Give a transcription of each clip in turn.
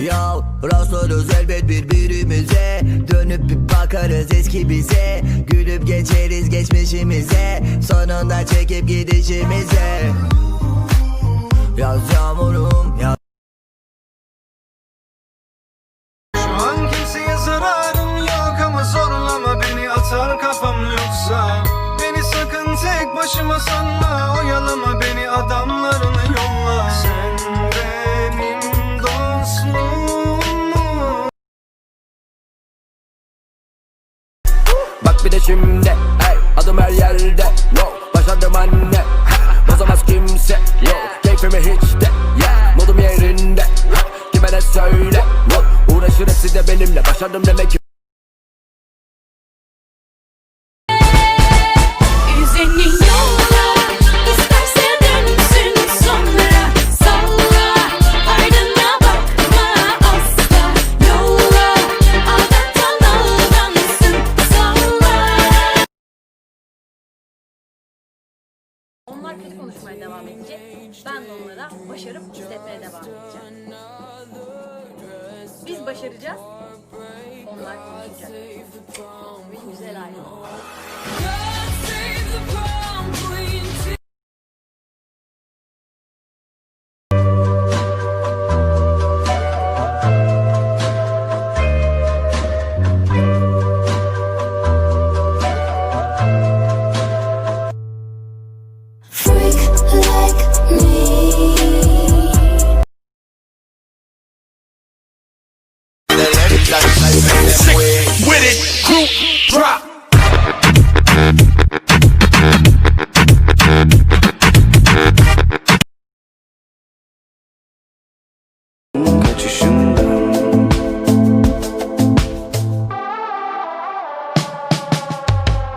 Ya rastlarız elbet birbirimize. Dönüp bir bakarız eski bize. Gülüp geçeriz geçmişimize. Sonunda çekip gidişimize. Yaz yağmurum yaz. Şu an kimseye zararım yok ama zorlama beni atar kafam yoksa. Beni sakın tek başıma sanma Bak bir de şimdi hey, adım her yerde. Wow, Başardım anne. Ha, Bozamaz kimse. Yo, Keyfimi hiç de. Yeah, Modum yerinde. Ha, Kime ne söyle? Wow, Uğraşır hepsi de benimle. Başardım demek ki devam edecek. Ben de onlara başarıp hissetmeye devam edeceğim. Biz başaracağız. Onlar konuşacak. Bir güzel ayrılık. With it, group drop.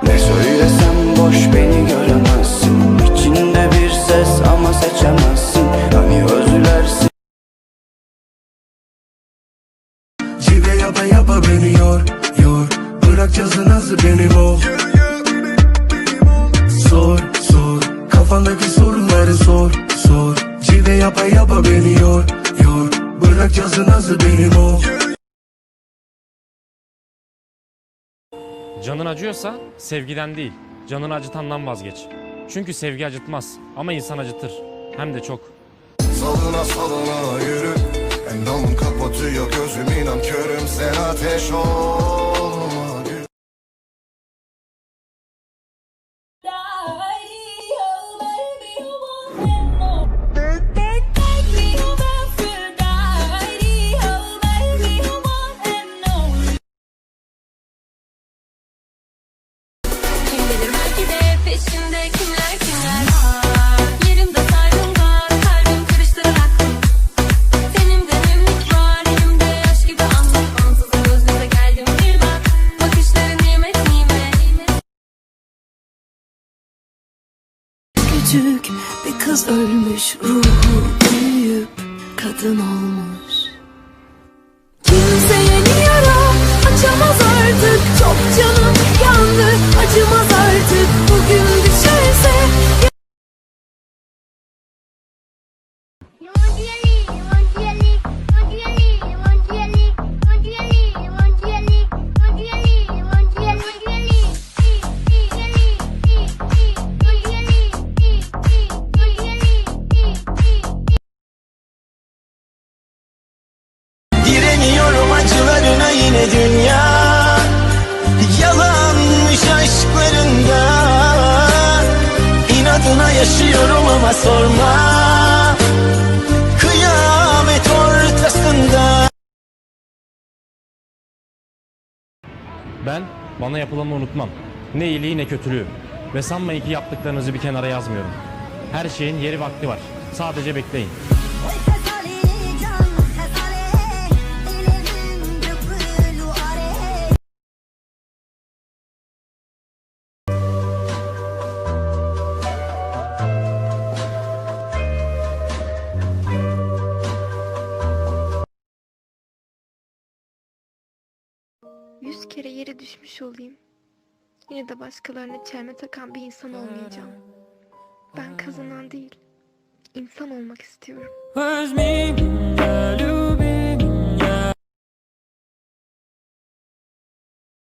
Ne söylesem boş beni göremezsin. İçinde bir ses ama seçemezsin. Hani özlersin. Cive yapa yapa beni yor Bırak cazı nasıl beni bol Sor, sor. Kafandaki soruları sor, sor. Cive yapa yapa beni yor, yor. Bırak cazı nasıl beni bol Canın acıyorsa sevgiden değil, canını acıtandan vazgeç. Çünkü sevgi acıtmaz ama insan acıtır. Hem de çok. Salına salına yürü. Endamın kapatıyor gözüm inan körüm Sen ateş olma kız ölmüş ruhu büyüyüp kadın olmuş. Kimseye yara açamaz artık. Çok canım yaşıyorum ama sorma Kıyamet ortasında Ben bana yapılanı unutmam. Ne iyiliği ne kötülüğü. Ve sanmayın ki yaptıklarınızı bir kenara yazmıyorum. Her şeyin yeri vakti var. Sadece bekleyin. Yüz kere yere düşmüş olayım. Yine de başkalarına çelme takan bir insan olmayacağım. Ben kazanan değil, insan olmak istiyorum.